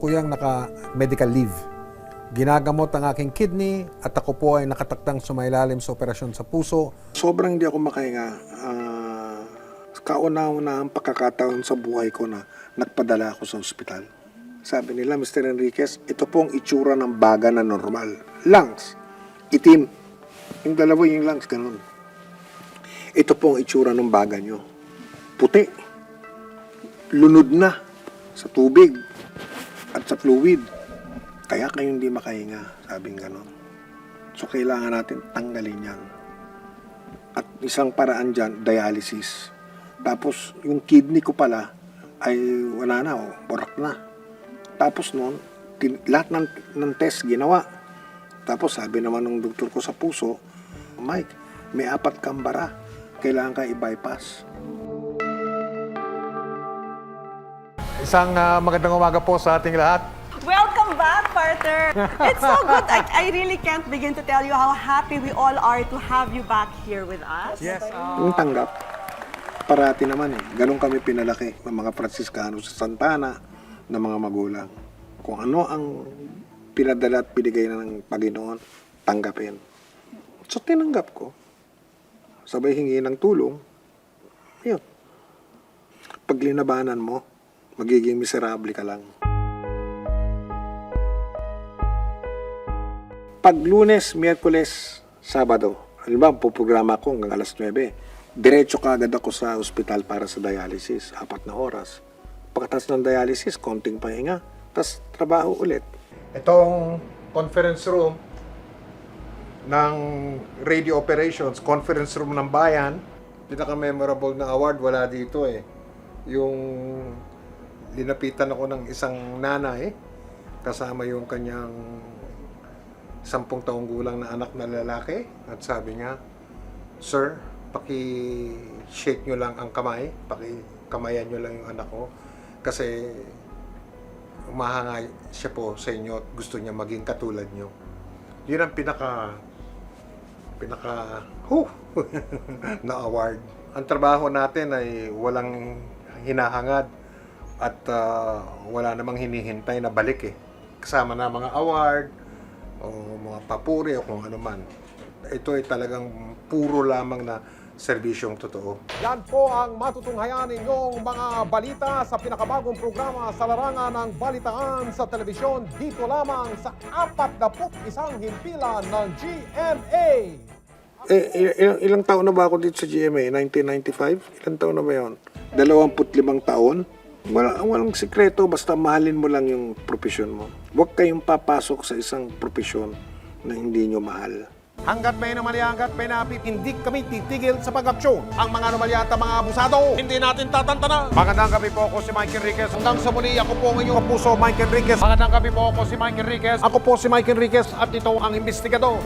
Kuyang naka-medical leave. Ginagamot ang aking kidney at ako po ay nakataktang sumailalim sa operasyon sa puso. Sobrang hindi ako makahinga. Uh, kauna-una ang pagkakataon sa buhay ko na nagpadala ako sa ospital. Sabi nila, Mr. Enriquez, ito pong itsura ng baga na normal. Lungs, itim. Yung dalawa yung lungs, ganun. Ito pong itsura ng baga nyo. Puti. Lunod na sa tubig at sa fluid. Kaya kayo hindi makahinga, sabing ganon. So, kailangan natin tanggalin yan. At isang paraan dyan, dialysis. Tapos, yung kidney ko pala, ay wala na, oh, burak na. Tapos noon, lahat ng, ng test ginawa. Tapos sabi naman ng doktor ko sa puso, Mike, may apat kang bara. Kailangan ka i-bypass. Isang ah, magandang umaga po sa ating lahat. Welcome back, partner. It's so good. I, I really can't begin to tell you how happy we all are to have you back here with us. Yes. Yung tanggap, parati naman eh. Ganon kami pinalaki ng mga Franciscano sa Santana ng mga magulang. Kung ano ang pinadala at binigay na ng Panginoon, tanggapin. So tinanggap ko. Sabay hingi ng tulong. Yun. Pag linabanan mo, magiging miserable ka lang. Pag lunes, miyerkules, sabado, halimbawa puprograma ko hanggang alas 9, diretso ka agad ako sa ospital para sa dialysis, apat na oras. Pagkatapos ng dialysis, konting pahinga, tapos trabaho ulit. Itong conference room ng radio operations, conference room ng bayan, pinaka-memorable na award wala dito eh. Yung linapitan ako ng isang nanay, kasama yung kanyang sampung taong gulang na anak na lalaki at sabi niya, Sir, paki-shake nyo lang ang kamay, paki-kamayan nyo lang yung anak ko kasi umahanga siya po sa inyo at gusto niya maging katulad nyo. Yun ang pinaka pinaka huh, na award. Ang trabaho natin ay walang hinahangad at ah, wala namang hinihintay na balik eh. Kasama na mga award, o mga papuri o kung ano man. Ito ay talagang puro lamang na serbisyong totoo. Yan po ang matutunghayan ninyong mga balita sa pinakabagong programa sa larangan ng balitaan sa telebisyon dito lamang sa 41 himpilan ng GMA. Eh, il- ilang, ilang taon na ba ako dito sa GMA? 1995? Ilang taon na ba yun? 25 taon? Wala, walang sikreto, basta mahalin mo lang yung profesyon mo. Huwag kayong papasok sa isang profesyon na hindi nyo mahal. Hanggat may anomalya, hanggat may napit, hindi kami titigil sa pag-aksyon. Ang mga anomalya at mga abusado, hindi natin tatantana. Magandang gabi po ako si Mike Enriquez. Hanggang sa muli, ako po ang inyong kapuso, Mike Enriquez. Magandang gabi po ako si Mike Enriquez. Ako po si Mike Enriquez at ito ang investigador.